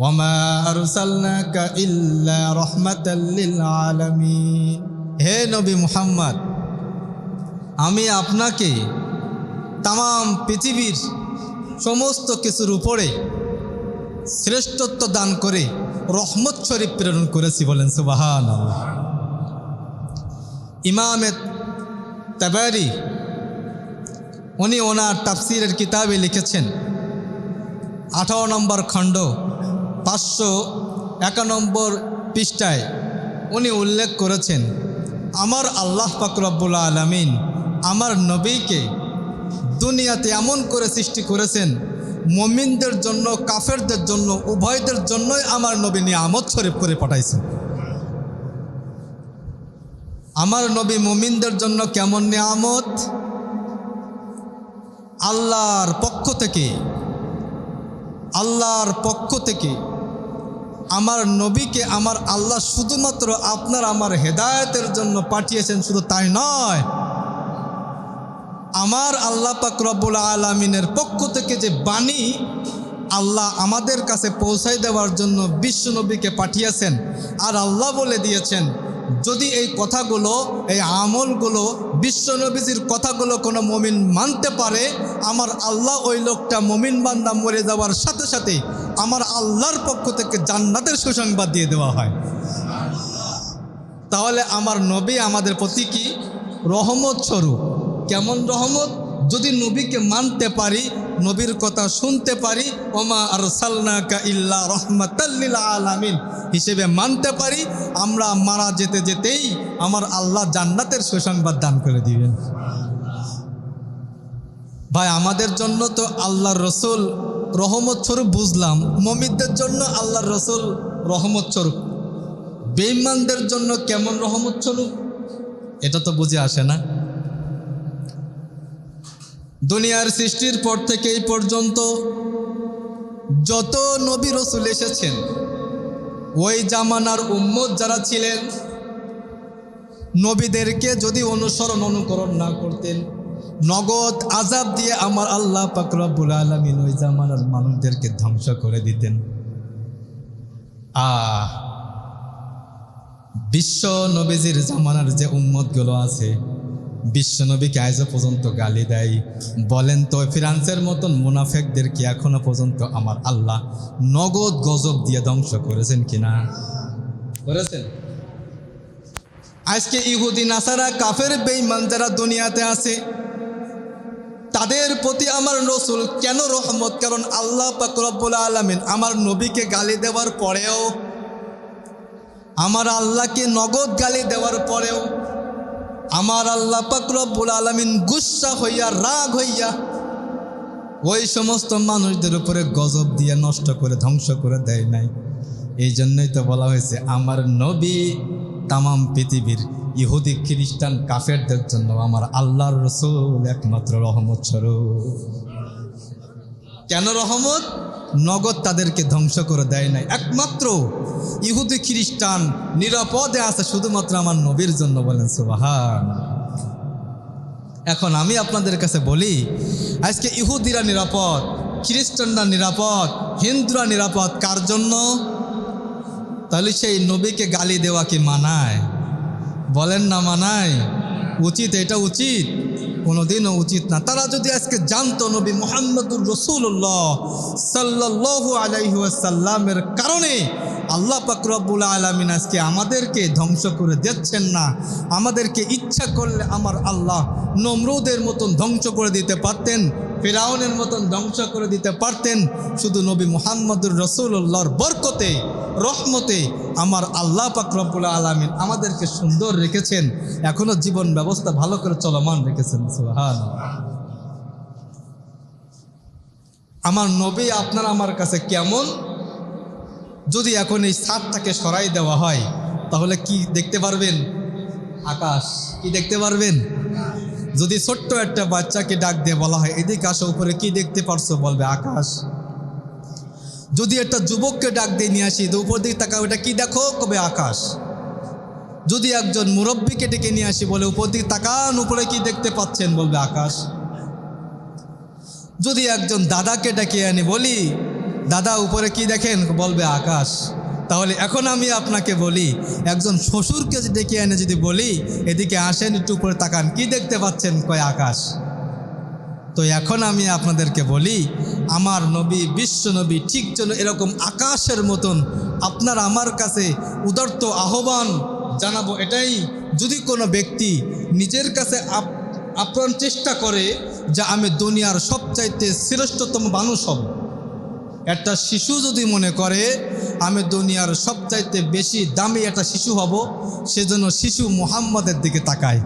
ওয়ামা আরসালনাকা ইল্লা রাহমাতাল লিল আলামিন। হে নবী মুহাম্মদ, আমি আপনাকে তাম পৃথিবীর সমস্ত কিছুর উপরে শ্রেষ্ঠত্ব দান করে রহমত শরীফ প্রেরণ করেছি বলেন সুবাহান ইমামে তাবারি, উনি ওনার তাফসিরের কিতাবে লিখেছেন, আঠারো নম্বর খণ্ড পাঁচশো একানম্বর পৃষ্ঠায় উনি উল্লেখ করেছেন, আমার আল্লাহ পাকরব্বুল আলমিন আমার নবীকে দুনিয়াতে এমন করে সৃষ্টি করেছেন, মমিনদের জন্য, কাফেরদের জন্য, উভয়দের জন্যই আমার নবী নিয়ে নিয়ামত শরীফ করে পাঠাইছেন। আমার নবী মমিনদের জন্য কেমন নিয়ামত? আল্লাহর পক্ষ থেকে, আল্লাহর পক্ষ থেকে আমার নবীকে আমার আল্লাহ শুধুমাত্র আপনার আমার হেদায়তের জন্য পাঠিয়েছেন, শুধু তাই নয়। আমার আল্লাহ পাক রব্বুল আলমিনের পক্ষ থেকে যে বাণী আল্লাহ আমাদের কাছে পৌঁছাই দেওয়ার জন্য বিশ্ব নবীকে পাঠিয়েছেন, আর আল্লাহ বলে দিয়েছেন যদি এই কথাগুলো, এই আমলগুলো বিশ্ব নবীজির কথাগুলো কোনো মমিন মানতে পারে, আমার আল্লাহ ওই লোকটা মমিন বান্দা মরে যাওয়ার সাথে সাথে আমার আল্লাহর পক্ষ থেকে জান্নাতের সুসংবাদ দিয়ে দেওয়া হয়। তাহলে আমার নবী আমাদের প্রতি কি? রহমত স্বরূপ। কেমন রহমত? যদি নবীকে মানতে পারি নবীর কথা শুনতে পারি, ওমা আর সালনাকা ইল্লা রহমাতাল্লিল আলামিন। হিসেবে মানতে পারি, আমরা মারা যেতে যেতেই আমার আল্লাহ জান্নাতের সুসংবাদ দান করে দিবেন। ভাই, আমাদের জন্য তো আল্লাহর রসুল রহমত স্বরূপ বুঝলাম মমিদদের জন্য আল্লাহর রসুল রহমত স্বরূপ। বেইমানদের জন্য কেমন রহমত স্বরূপ? এটা তো বুঝে আসে না। দুনিয়ার সৃষ্টির পর থেকে এই পর্যন্ত যত নবী রসুল এসেছেন, ওই জামানার উম্মত যারা ছিলেন, নবীদেরকে যদি অনুসরণ অনুকরণ না করতেন, নগদ আজাব দিয়ে আমার আল্লাহ পাকরবুল আলমিন ওই জামানার মানুষদেরকে ধ্বংস করে দিতেন। আহ, বিশ্ব নবীজির জামানার যে উম্মতগুলো আছে বিশ্ব নবীকে আজও পর্যন্ত গালি দেয়? বলেন তো, ফ্রান্সের মতন মুনাফেকদেরকে এখনও পর্যন্ত আমার আল্লাহ নগদ গজব দিয়ে ধ্বংস করেছেন কিনা? করেছেন। আজকে ইহুদি, নাসারা, কাফের বেইমান যারা দুনিয়াতে আছে, তাদের প্রতি আমার রসুল কেন রহমত? কারণ আল্লাহ পাকরব্বুল আলমিন আমার নবীকে গালি দেওয়ার পরেও, আমার আল্লাহকে নগদ গালি দেওয়ার পরেও আমার আল্লাহ পাকরবুল আলমিন গুসা হইয়া, রাগ হইয়া ওই সমস্ত মানুষদের উপরে গজব দিয়ে নষ্ট করে, ধ্বংস করে দেয় নাই। এই জন্যই তো বলা হয়েছে, আমার নবী তামাম পৃথিবীর ইহুদি, খ্রিস্টান, কাফেরদের জন্য আমার আল্লাহর রসুল একমাত্র রহমত স্বরূপ। কেন রহমত? নগদ তাদেরকে ধ্বংস করে দেয় নাই। একমাত্র ইহুদি খ্রিস্টান নিরাপদে আছে শুধুমাত্র আমার নবীর জন্য বলেন, সুবাহান। এখন আমি আপনাদের কাছে বলি, আজকে ইহুদিরা নিরাপদ, খ্রিস্টানরা নিরাপদ, হিন্দুরা নিরাপদ, কার জন্য? তাহলে সেই নবীকে গালি দেওয়া কি মানায়? বলেন না মানায়। উচিত, এটা উচিত। কোনোদিনও উচিত না। তারা যদি আজকে জানতো নবী মোহাম্মদুর রসুল্লাহ সাল্লাহ আলাইসাল্লামের কারণে আল্লাহ পাকরবুল আলমিন আজকে আমাদেরকে ধ্বংস করে দিচ্ছেন না, আমাদেরকে ইচ্ছা করলে আমার আল্লাহ নমরুদের মতন ধ্বংস করে দিতে পারতেন ফেরাউনের মতন ধ্বংস করে দিতে পারতেন শুধু নবী মোহাম্মদুর রসুল্লাহর বরকতে, রহমতে আমার আল্লাহ পাকরবুল আলমিন আমাদেরকে সুন্দর রেখেছেন। এখনও জীবন ব্যবস্থা ভালো করে চলমান রেখেছেন সুহান আমার নবী, আপনার আমার কাছে কেমন? যদি এখন এই ছাদটাকে সরাই দেওয়া হয়, তাহলে কি দেখতে পারবেন? আকাশ, কি দেখতে পারবেন? যদি ছোট্ট একটা বাচ্চাকে ডাক দিয়ে বলা হয়, এদিকে আসো, উপরে কি দেখতে পারছ? বলবে, আকাশ। যদি একটা যুবককে ডাক দিয়ে নিয়ে আসি, তো উপর দিকে তাকা ওটা কি দেখো? কবে, আকাশ। যদি একজন মুরব্বীকে ডেকে নিয়ে আসি, বলে, উপর দিকে তাকান, উপরে কি দেখতে পাচ্ছেন? বলবে, আকাশ। যদি একজন দাদাকে ডেকে আনি, বলি, দাদা, উপরে কি দেখেন? বলবে, আকাশ। তাহলে এখন আমি আপনাকে বলি, একজন শ্বশুরকে ডেকে এনে যদি বলি, এদিকে আসেন, একটু উপরে তাকান, কি দেখতে পাচ্ছেন কয় আকাশ? তো এখন আমি আপনাদেরকে বলি, আমার নবী, বিশ্ব নবী ঠিক যেন এরকম আকাশের মতন আপনার আমার কাছে উদার্ত আহ্বান জানাব এটাই। যদি কোনো ব্যক্তি নিজের কাছে আপ- আপ্রাণ চেষ্টা করে যে আমি দুনিয়ার সবচাইতে শ্রেষ্ঠতম মানুষ হব, একটা শিশু যদি মনে করে আমি দুনিয়ার সবচাইতে বেশি দামি একটা শিশু হব, সেজন্য শিশু মোহাম্মদের দিকে তাকায়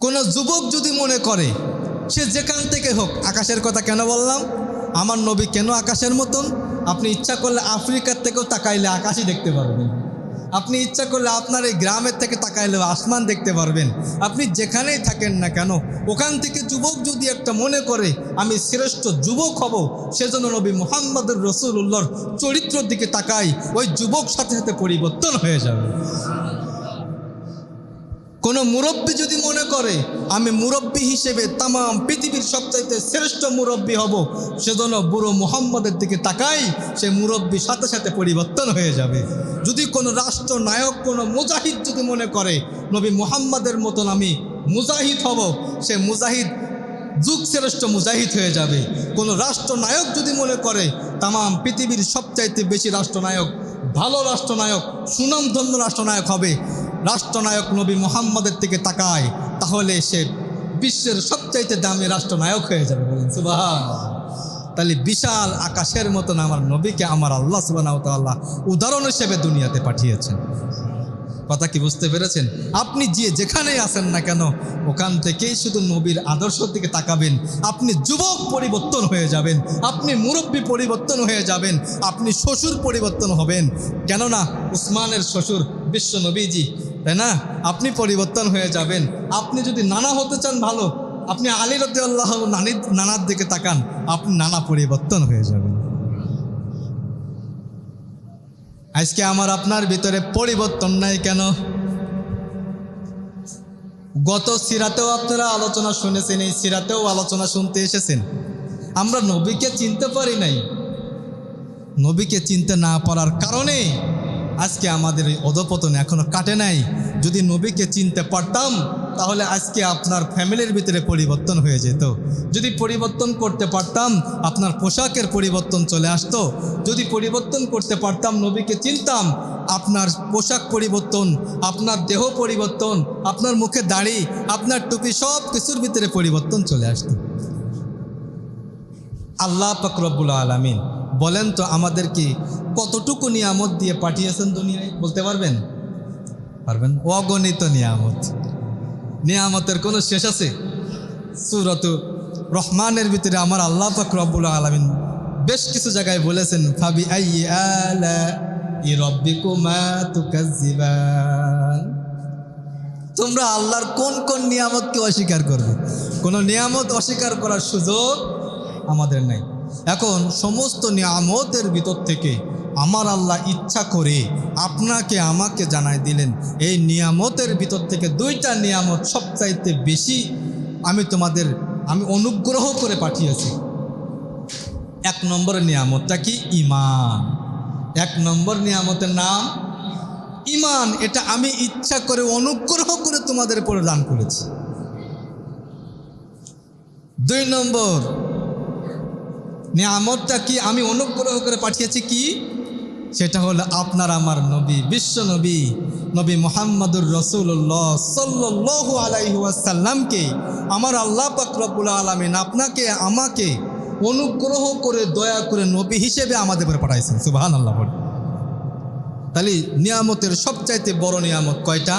কোনো যুবক যদি মনে করে, সে যেখান থেকে হোক, আকাশের কথা কেন বললাম? আমার নবী কেন আকাশের মতন? আপনি ইচ্ছা করলে আফ্রিকার থেকেও তাকাইলে আকাশই দেখতে পারবেন। আপনি ইচ্ছা করলে আপনার এই গ্রামের থেকে তাকাইলেও আসমান দেখতে পারবেন। আপনি যেখানেই থাকেন না কেন, ওখান থেকে যুবক যদি একটা মনে করে, আমি শ্রেষ্ঠ যুবক হব, সেজন্য নবী মোহাম্মদুর রসুল্লাহর চরিত্রের দিকে তাকাই, ওই যুবক সাথে সাথে পরিবর্তন হয়ে যাবে। কোনো মুরব্বী যদি মনে করে, আমি মুরব্বী হিসেবে তাম পৃথিবীর সবচাইতে শ্রেষ্ঠ মুরব্বী হব, সেজন্য বুড়ো মোহাম্মদের দিকে তাকাই, সে মুরব্বী সাথে সাথে পরিবর্তন হয়ে যাবে। যদি কোনো রাষ্ট্র নায়ক কোনো মুজাহিদ যদি মনে করে, নবী মুহাম্মাদের মতন আমি মুজাহিদ হব, সে মুজাহিদ যুগ শ্রেষ্ঠ মুজাহিদ হয়ে যাবে। কোনো রাষ্ট্রনায়ক যদি মনে করে তাম পৃথিবীর সবচাইতে বেশি রাষ্ট্রনায়ক, ভালো রাষ্ট্রনায়ক, সুনামধন্য রাষ্ট্রনায়ক হবে রাষ্ট্রনায়ক নবী মোহাম্মদের থেকে তাকায়, তাহলে সে বিশ্বের সবচাইতে দামি রাষ্ট্রনায়ক হয়ে যাবে বলেন সুবাহ তাহলে বিশাল আকাশের মতন আমার নবীকে আমার আল্লাহ সুবাহ উদাহরণ হিসেবে দুনিয়াতে পাঠিয়েছেন। কথা কি বুঝতে পেরেছেন? আপনি যে যেখানেই আসেন না কেন, ওখান থেকেই শুধু নবীর আদর্শ দিকে তাকাবেন, আপনি যুবক পরিবর্তন হয়ে যাবেন, আপনি মুরব্বী পরিবর্তন হয়ে যাবেন, আপনি শ্বশুর পরিবর্তন হবেন। কেননা, উসমানের শ্বশুর বিশ্ব নবীজি তাই না? আপনি পরিবর্তন হয়ে যাবেন। আপনি যদি নানা হতে চান, ভালো। আপনি আলী রদ্দি আল্লাহ নানির, নানার দিকে তাকান, আপনি নানা পরিবর্তন হয়ে যাবেন। আজকে আমার আপনার ভিতরে পরিবর্তন নাই কেন? গত সিরাতেও আপনারা আলোচনা শুনেছেন, এই সিরাতেও আলোচনা শুনতে এসেছেন। আমরা নবীকে চিনতে পারি নাই। নবীকে চিনতে না পারার কারণে আজকে আমাদের এই অধপতন এখনও কাটে নাই। যদি নবীকে চিনতে পারতাম, তাহলে আজকে আপনার ফ্যামিলির ভিতরে পরিবর্তন হয়ে যেত। যদি পরিবর্তন করতে পারতাম, আপনার পোশাকের পরিবর্তন চলে আসতো। যদি পরিবর্তন করতে পারতাম, নবীকে চিনতাম, আপনার পোশাক পরিবর্তন, আপনার দেহ পরিবর্তন, আপনার মুখে দাড়ি, আপনার টুপি, সব কিছুর ভিতরে পরিবর্তন চলে আসতো। আল্লাহ পাকরবুল আলমিন বলেন তো আমাদেরকে কতটুকু নিয়ামত দিয়ে পাঠিয়েছেন দুনিয়ায়, বলতে পারবেন? পারবেন? অগণিত নিয়ামত। নিয়ামতের কোনো শেষ আছে? সুরত রহমানের ভিতরে আমার আল্লাহ পাকরবুল আলমিন বেশ কিছু জায়গায় বলেছেন ফাবি ই তোমরা আল্লাহর কোন কোন নিয়ামতকে অস্বীকার করবে? কোনো নিয়ামত অস্বীকার করার সুযোগ আমাদের নেই। এখন সমস্ত নিয়ামতের ভিতর থেকে আমার আল্লাহ ইচ্ছা করে আপনাকে আমাকে জানাই দিলেন। এই নিয়ামতের ভিতর থেকে দুইটা নিয়ামত সবচাইতে বেশি আমি তোমাদের, আমি অনুগ্রহ করে পাঠিয়েছি। এক নম্বর নিয়ামতটা কি? ইমান এক নম্বর নিয়ামতের নাম ইমান এটা আমি ইচ্ছা করে, অনুগ্রহ করে তোমাদের উপরে দান করেছি। দুই নম্বর নিয়ামতটা কি আমি অনুগ্রহ করে পাঠিয়েছি কি? সেটা হলো আপনার আমার নবী, বিশ্ব নবী নবী মোহাম্মদুর রসুল্লাহ সাল্লু আলাইসাল্লামকে আমার আল্লাহ পাকরবুল আলমিন আপনাকে, আমাকে অনুগ্রহ করে, দয়া করে নবী হিসেবে আমাদের উপরে পাঠাইছেন। সুবাহান আল্লাহ তাহলে নিয়ামতের সবচাইতে বড় নিয়ামত কয়টা?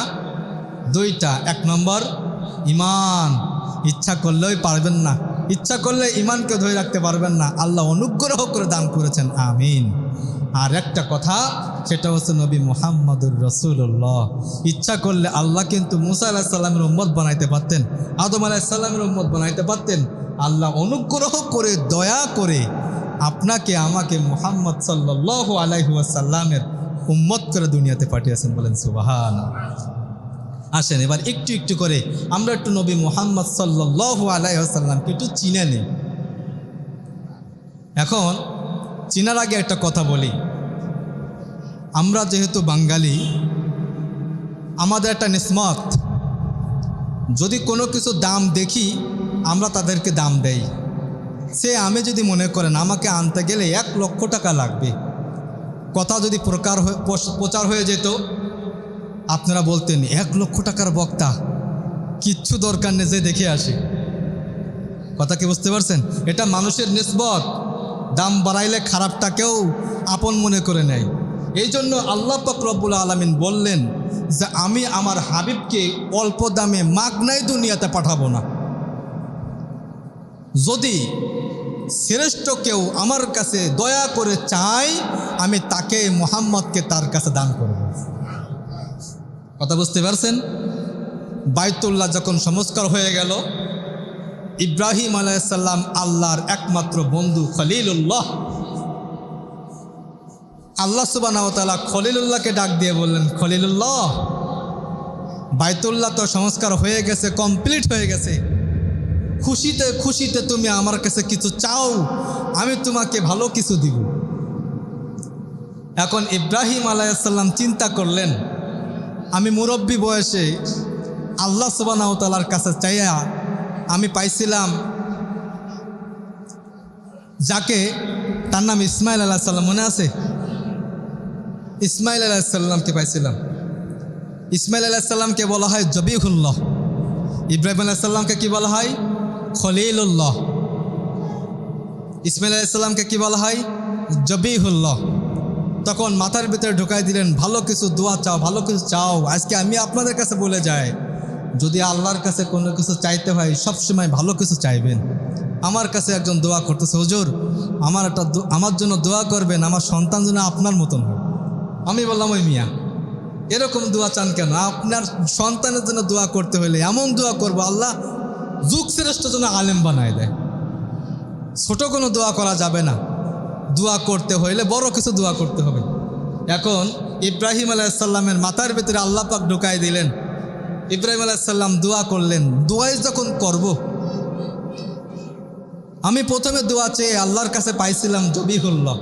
দুইটা। এক নম্বর ইমান ইচ্ছা করলেই পারবেন না। ইচ্ছা করলে ইমানকে ধরে রাখতে পারবেন না। আল্লাহ অনুগ্রহ করে দান করেছেন। আমিন। আর একটা কথা, সেটা হচ্ছে নবী মোহাম্মদুর রসুল্লাহ ইচ্ছা করলে আল্লাহ কিন্তু মুসা আলাহ সাল্লামের উম্মত বানাইতে পারতেন, আদম আলাহিসাল্লামের উম্মত বানাইতে পারতেন। আল্লাহ অনুগ্রহ করে, দয়া করে আপনাকে, আমাকে মোহাম্মদ সাল্লাহ আলাইসাল্লামের উম্মত করে দুনিয়াতে পাঠিয়েছেন বলেন সুবাহান আসেন। এবার একটু একটু করে আমরা একটু নবী মোহাম্মদ সাল্লাহ আলাইসাল্লামকে একটু চিনে নিই। এখন চিনার আগে একটা কথা বলি। আমরা যেহেতু বাঙালি, আমাদের একটা নিসমত। যদি কোনো কিছু দাম দেখি, আমরা তাদেরকে দাম দেই। সে আমি যদি মনে করেন আমাকে আনতে গেলে এক লক্ষ টাকা লাগবে। কথা যদি প্রকার প্রচার হয়ে যেত আপনারা বলতেন, এক লক্ষ টাকার বক্তা, কিচ্ছু দরকার নেই, যে দেখে আসে। কথা কি বুঝতে পারছেন? এটা মানুষের নিসবত। দাম বাড়াইলে খারাপটাকেও আপন মনে করে নেয়। এই জন্য আল্লাহ রব্বুল আলমিন বললেন যে, আমি আমার হাবিবকে অল্প দামে মাগনাই দুনিয়াতে পাঠাবো না। যদি শ্রেষ্ঠ কেউ আমার কাছে দয়া করে চায়, আমি তাকে মোহাম্মদকে তার কাছে দান করব। কথা বুঝতে পারছেন? বাইতুল্লাহ যখন সংস্কার হয়ে গেল, ইব্রাহিম আলাইসাল্লাম আল্লাহর একমাত্র বন্ধু খলিলুল্লাহ। আল্লাহ সুবানাওতালা খলিলুল্লাহকে ডাক দিয়ে বললেন, খলিলুল্লাহ, বাইতুল্লাহ তো সংস্কার হয়ে গেছে, কমপ্লিট হয়ে গেছে। খুশিতে খুশিতে তুমি আমার কাছে কিছু চাও, আমি তোমাকে ভালো কিছু দিব। এখন ইব্রাহিম আলাইসাল্লাম চিন্তা করলেন আমি মুরব্বী বয়সে আল্লাহ সুবানাওতালার কাছে চাইয়া আমি পাইছিলাম যাকে তার নাম ইসমাইল আল্লাহ সাল্লাম মনে আছে? ইসমাইল আলাহিসাল্লামকে পাইছিলাম। ইসমাইল আলাহিসাল্লামকে বলা হয় জবিহুল্লাহ। ইব্রাহিম আলাহিসাল্লামকে কি বলা হয়? খলিলুল্লাহ। ইসমাইল আলাহিসাল্লামকে কি বলা হয়? জবিহুল্লাহ। তখন মাথার ভিতরে ঢুকাই দিলেন, ভালো কিছু দোয়া চাও, ভালো কিছু চাও, আজকে আমি আপনাদের কাছে বলে যাই। যদি আল্লাহর কাছে কোনো কিছু চাইতে হয়, সবসময় ভালো কিছু চাইবেন। আমার কাছে একজন দোয়া করতেছে, হুজুর, আমার একটা আমার জন্য দোয়া করবেন, আমার সন্তান যেন আপনার মতন হয়। আমি বললাম, ওই মিয়া, এরকম দোয়া চান কেন? আপনার সন্তানের জন্য দোয়া করতে হলে এমন দোয়া করব, আল্লাহ যুগ শ্রেষ্ঠ জন্য আলেম বানায় দেয়। ছোট কোনো দোয়া করা যাবে না। দোয়া করতে হইলে বড় কিছু দোয়া করতে হবে। এখন ইব্রাহিম আলাইসাল্লামের মাথার ভিতরে আল্লাহ পাক ঢুকাই দিলেন। ইব্রাহিম আলাইসাল্লাম দোয়া করলেন, দোয়াই যখন করব, আমি প্রথমে দোয়া চেয়ে আল্লাহর কাছে পাইছিলাম জবি জবিহুল্লাহ।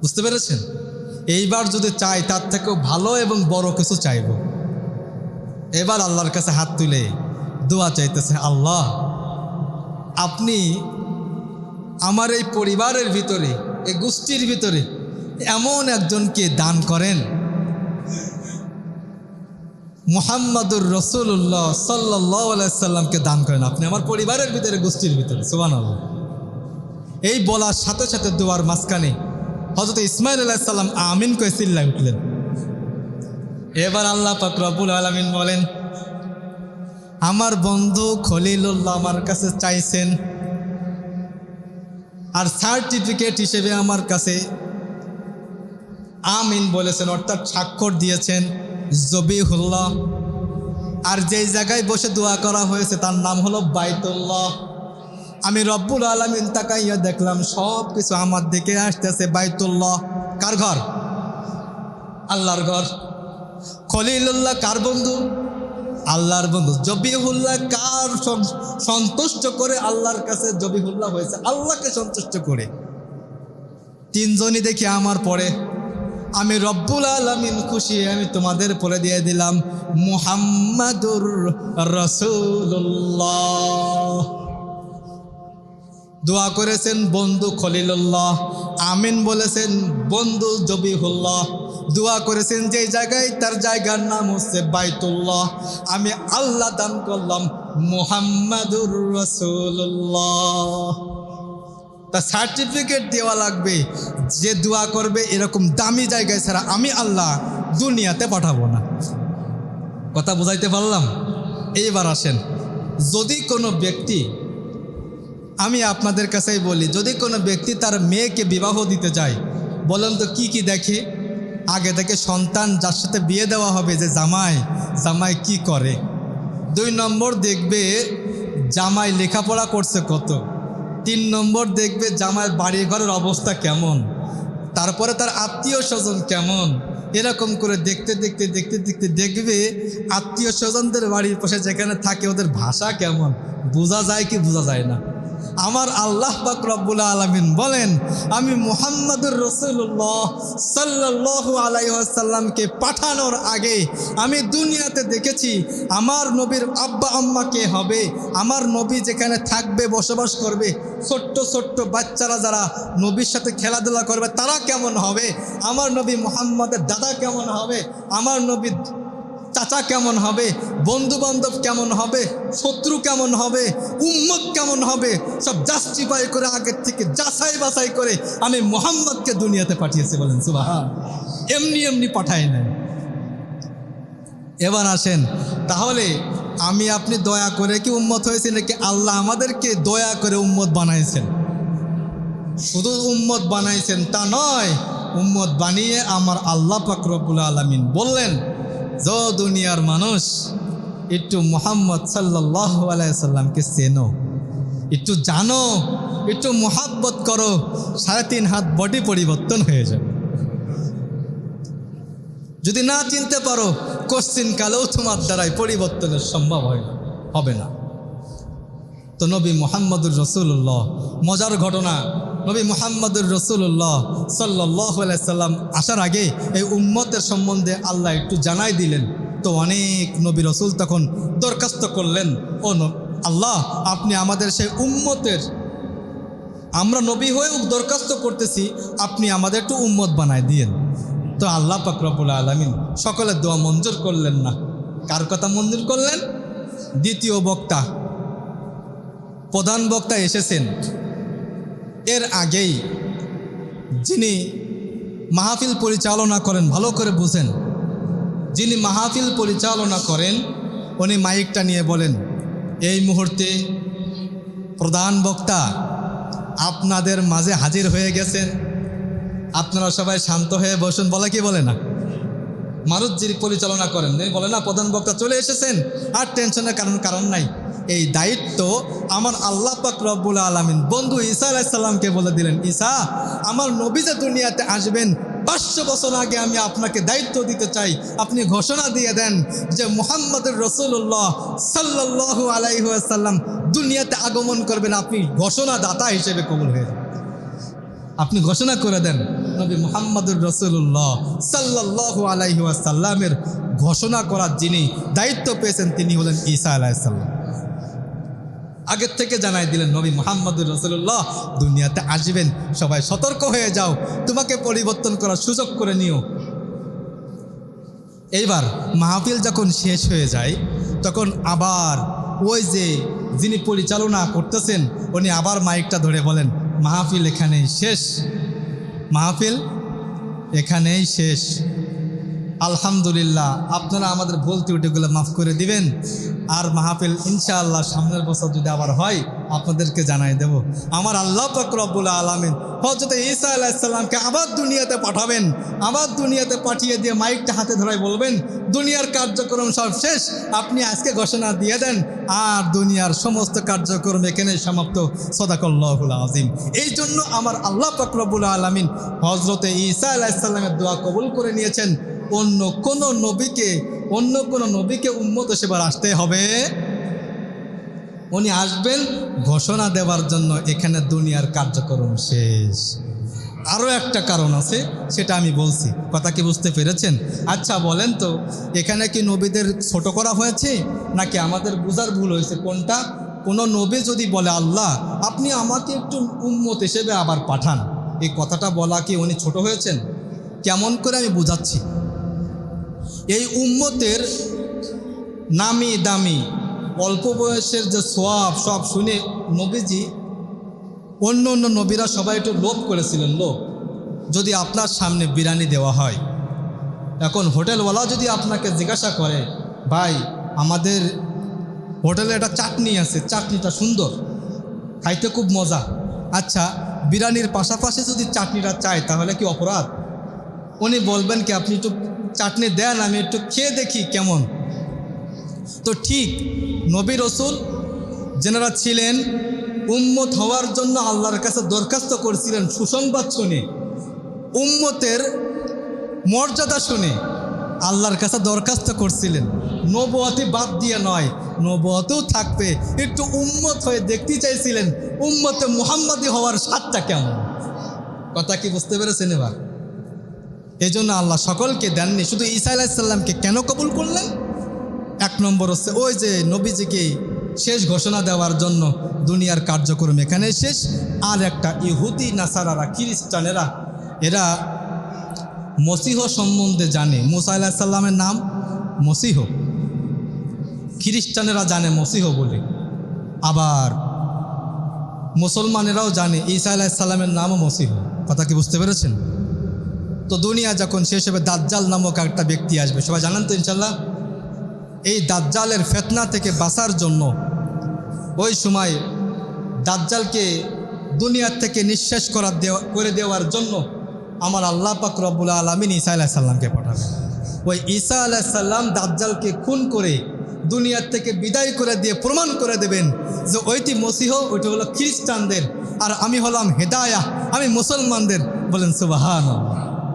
বুঝতে পেরেছেন? এইবার যদি চাই, তার থেকেও ভালো এবং বড় কিছু চাইব। এবার আল্লাহর কাছে হাত তুলে দোয়া চাইতেছে, আল্লাহ, আপনি আমার এই পরিবারের ভিতরে, এই গোষ্ঠীর ভিতরে এমন একজনকে দান করেন। মুহাম্মাদুর রসুল্লাহ সাল্লাহ আলাইসাল্লামকে দান করেন। আপনি আমার পরিবারের ভিতরে, গোষ্ঠীর ভিতরে সুবান এই বলার সাথে সাথে দোয়ার মাঝখানে হজরত ইসমাইল আলাইসাল্লাম আমিন কয়ে চিল্লায় উঠলেন। এবার আল্লাহ রব্বুল আলমিন বলেন, আমার বন্ধু খলিলুল্লাহ আমার কাছে চাইছেন আর সার্টিফিকেট হিসেবে আমার কাছে আমিন বলেছেন, অর্থাৎ স্বাক্ষর দিয়েছেন জবিহুল্লাহ। আর যেই জায়গায় বসে দোয়া করা হয়েছে, তার নাম হলো বাইতুল্লাহ। আমি রব্বুল আলমিন তাকাইয়া দেখলাম, সব কিছু আমার দিকে আসতেছে বাইতুল্লাহ। কার ঘর? আল্লাহর ঘর। খলিলুল্লাহ কার বন্ধু? আল্লাহর বন্ধু। জবিহুল্লাহ কার সন্তুষ্ট করে আল্লাহর কাছে জবিহুল্লাহ হয়েছে? আল্লাহকে সন্তুষ্ট করে। তিনজনই দেখি আমার পরে। আমি রব্বুল আলমিন খুশি, আমি তোমাদের পরে দিয়ে দিলাম মুহাম্মাদুর রসুল্লাহ দোয়া করেছেন বন্ধু খলিলুল্লাহ, আমিন বলেছেন বন্ধু জবিহুল্লাহ। দোয়া করেছেন যে জায়গায়, তার জায়গার নাম হচ্ছে বাইতুল্লাহ। আমি আল্লাহ দান করলাম মুহাম্মাদুর রসুল্লাহ তা সার্টিফিকেট দেওয়া লাগবে, যে দোয়া করবে এরকম দামি জায়গায় ছাড়া আমি আল্লাহ দুনিয়াতে পাঠাবো না। কথা বুঝাইতে পারলাম? এইবার আসেন। যদি কোনো ব্যক্তি, আমি আপনাদের কাছেই বলি, যদি কোনো ব্যক্তি তার মেয়েকে বিবাহ দিতে যায়, বলেন তো কি কি দেখে? আগে থেকে সন্তান যার সাথে বিয়ে দেওয়া হবে যে জামাই জামাই কি করে? দুই নম্বর দেখবে জামাই লেখাপড়া করছে কত? তিন নম্বর দেখবে জামাইয়ের বাড়ি ঘরের অবস্থা কেমন? তারপরে তার আত্মীয় স্বজন কেমন? এরকম করে দেখতে দেখতে দেখতে দেখতে দেখবে আত্মীয় স্বজনদের বাড়ির পাশে যেখানে থাকে ওদের ভাষা কেমন? বোঝা যায় কি বোঝা যায় না? আমার আল্লাহ পাক রব্বুল আলমিন বলেন, আমি মুহাম্মদুর রসুল্লাহ সাল্লাহ আলাইসাল্লামকে পাঠানোর আগে আমি দুনিয়াতে দেখেছি আমার নবীর আব্বা আম্মা কে হবে, আমার নবী যেখানে থাকবে, বসবাস করবে, ছোট্ট ছোট্ট বাচ্চারা যারা নবীর সাথে খেলাধুলা করবে, তারা কেমন হবে, আমার নবী মোহাম্মদের দাদা কেমন হবে, আমার নবী চাচা কেমন হবে? বন্ধু বান্ধব কেমন হবে? শত্রু কেমন হবে? উম্মত কেমন হবে? সব জাস্টিফাই করে, আগের থেকে যাচাই বাছাই করে আমি মোহাম্মদকে দুনিয়াতে পাঠিয়েছি বলেন সুবাহ এমনি এমনি পাঠাই নাই। এবার আসেন, তাহলে আমি আপনি দয়া করে কি উম্মত হয়েছে নাকি আল্লাহ আমাদেরকে দয়া করে উম্মত বানাইছেন? শুধু উম্মত বানাইছেন তা নয়, উম্মত বানিয়ে আমার আল্লাহ পাকরবুল আলমিন বললেন য দুনিয়ার মানুষ, একটু মোহাম্মদ সাল্লাহ আলাইসাল্লামকে চেনো। একটু জানো, একটু মোহাব্বত করো, সাড়ে তিন হাত বডি পরিবর্তন হয়ে যাবে। যদি না চিনতে পারো কোশ্চিন কালেও তোমার দ্বারাই পরিবর্তনের সম্ভব হয় হবে না। তো নবী মোহাম্মদুর রসুল্লাহ মজার ঘটনা নবী মোহাম্মদুর রসুল্লাহ সাল্লাহ সাল্লাম আসার আগে এই উম্মতের সম্বন্ধে আল্লাহ একটু জানাই দিলেন। তো অনেক নবী রসুল তখন দরখাস্ত করলেন, ও আল্লাহ, আপনি আমাদের সেই উম্মতের, আমরা নবী হয়েও দরখাস্ত করতেছি, আপনি আমাদের একটু উম্মত বানায় দিয়েন। তো আল্লাহ পাকরবুল আলমিন সকলের দোয়া মঞ্জুর করলেন না। কার কথা মঞ্জুর করলেন? দ্বিতীয় বক্তা, প্রধান বক্তা এসেছেন। এর আগেই যিনি মাহফিল পরিচালনা করেন, ভালো করে বুঝেন। যিনি মাহফিল পরিচালনা করেন, উনি মাইকটা নিয়ে বলেন, এই মুহূর্তে প্রধান বক্তা আপনাদের মাঝে হাজির হয়ে গেছেন আপনারা সবাই শান্ত হয়ে বসুন। বলে কি বলে না? মারুত যিনি পরিচালনা করেন। বলে না, প্রধান বক্তা চলে এসেছেন, আর টেনশনের কারণ কারণ নাই। এই দায়িত্ব আমার আল্লাহ পাক রব্বুল আলমিন। বন্ধু ঈসা আলাইসাল্লামকে বলে দিলেন, ঈসা, আমার নবী যে দুনিয়াতে আসবেন, পাঁচশো বছর আগে আমি আপনাকে দায়িত্ব দিতে চাই। আপনি ঘোষণা দিয়ে দেন যে মোহাম্মদুর রসুল্লাহ সাল্লাহ আলাইসাল্লাম দুনিয়াতে আগমন করবেন। আপনি ঘোষণা দাতা হিসেবে কবুল হয়ে আপনি ঘোষণা করে দেন, নবী মোহাম্মদুর রসুল্লাহ সাল্লাহ আলাইহি ওয়াসাল্লামের ঘোষণা করার যিনি দায়িত্ব পেয়েছেন, তিনি হলেন ঈসা আলাইসাল্লাম আগের থেকে জানাই দিলেন, নবী মোহাম্মদুর রসুল্লাহ দুনিয়াতে আসবেন। সবাই সতর্ক হয়ে যাও। তোমাকে পরিবর্তন করার সুযোগ করে নিও। এইবার মাহফিল যখন শেষ হয়ে যায়, তখন আবার ওই যে যিনি পরিচালনা করতেছেন, উনি আবার মাইকটা ধরে বলেন, মাহফিল এখানেই শেষ। মাহফিল এখানেই শেষ। আলহামদুলিল্লাহ, আপনারা আমাদের ভুল ত্রুটিগুলো মাফ করে দিবেন। আর মাহফিল ইনশাআল্লাহ সামনের বছর যদি আবার হয়, আপনাদেরকে জানাই দেব। আমার আল্লাহ পাকরবুল আলমিন হজরত ঈসা আলাহিসাল্লামকে আবার দুনিয়াতে পাঠাবেন। আবার দুনিয়াতে পাঠিয়ে দিয়ে মাইকটা হাতে ধরাই বলবেন, দুনিয়ার কার্যক্রম সব শেষ, আপনি আজকে ঘোষণা দিয়ে দেন। আর দুনিয়ার সমস্ত কার্যক্রম এখানে সমাপ্ত। সদাকল্লাহুল আজিম এই জন্য আমার আল্লাহ পাকরবুল আলমিন হজরতে ঈসা আলাহিসাল্লামের দোয়া কবুল করে নিয়েছেন। অন্য কোন নবীকে, অন্য কোন নবীকে উন্মত সেবার আসতে হবে। উনি আসবেন ঘোষণা দেওয়ার জন্য এখানে দুনিয়ার কার্যক্রম শেষ। আরও একটা কারণ আছে, সেটা আমি বলছি। কথা কি বুঝতে পেরেছেন? আচ্ছা বলেন তো, এখানে কি নবীদের ছোট করা হয়েছে? নাকি আমাদের বোঝার ভুল হয়েছে কোনটা? কোনো নবী যদি বলে, আল্লাহ, আপনি আমাকে একটু উন্মত হিসেবে আবার পাঠান। এই কথাটা বলা কি উনি ছোট হয়েছেন? কেমন করে আমি বুঝাচ্ছি? এই উম্মতের নামি দামি, অল্প বয়সের যে সোয়াব সব শুনে নবীজি, অন্য অন্য নবীরা সবাই একটু লোভ করেছিলেন, লোভ। যদি আপনার সামনে বিরিয়ানি দেওয়া হয়। এখন হোটেলওয়ালা যদি আপনাকে জিজ্ঞাসা করে, ভাই, আমাদের হোটেলে একটা চাটনি আছে, চাটনিটা সুন্দর, খাইতে খুব মজা। আচ্ছা বিরিয়ানির পাশাপাশি যদি চাটনিটা চাই তাহলে কি অপরাধ? উনি বলবেন কি, আপনি একটু চাটনি দেন, আমি একটু খেয়ে দেখি কেমন। তো ঠিক নবী রসুল যেনারা ছিলেন, উম্মত হওয়ার জন্য আল্লাহর কাছে দরখাস্ত করেছিলেন সুসংবাদ শুনে, উম্মতের মর্যাদা শুনে আল্লাহর কাছে দরখাস্ত করছিলেন। নবতি বাদ দিয়ে নয় নবতেও থাকবে। একটু উম্মত হয়ে দেখতে চাইছিলেন, উম্মতে মুহাম্মাদি হওয়ার স্বাদটা কেমন? কথা কি বুঝতে পেরেছেন এবার? এই জন্য আল্লাহ সকলকে দেননি। শুধু ঈসা আলাইসাল্লামকে কেন কবুল করলেন? এক নম্বর হচ্ছে ওই যে নবীজিকে শেষ ঘোষণা দেওয়ার জন্য দুনিয়ার কার্যক্রম এখানে শেষ। আর একটা ইহুদি, নাসারারা, খ্রিস্টানেরা, এরা মসিহ সম্বন্ধে জানে। মুসা আলাহিসাল্লামের নাম মসিহ। খ্রিস্টানেরা জানে মসিহ বলে। আবার মুসলমানেরাও জানে ঈসা আলাহিসাল্লামের নামও মসিহ। কথা কি বুঝতে পেরেছেন? তো দুনিয়া যখন শেষ হবে, দাজ্জাল নামক একটা ব্যক্তি আসবে। সবাই জানেন তো ইনশাল্লাহ? এই দাজ্জালের ফেতনা থেকে বাঁচার জন্য ওই সময় দাজ্জালকে দুনিয়ার থেকে নিঃশেষ করা দেওয়া, করে দেওয়ার জন্য আমার আল্লাহ পাক রব্বুল আলমিন ঈসা আলাহিসাল্লামকে পাঠাবেন। ওই ঈসা আলাহিসাল্লাম দাজ্জালকে খুন করে দুনিয়ার থেকে বিদায় করে দিয়ে প্রমাণ করে দেবেন যে ওইটি মসিহ, ওইটি হলো খ্রিস্টানদের, আর আমি হলাম হেদায়া, আমি মুসলমানদের। বলেন সুবাহান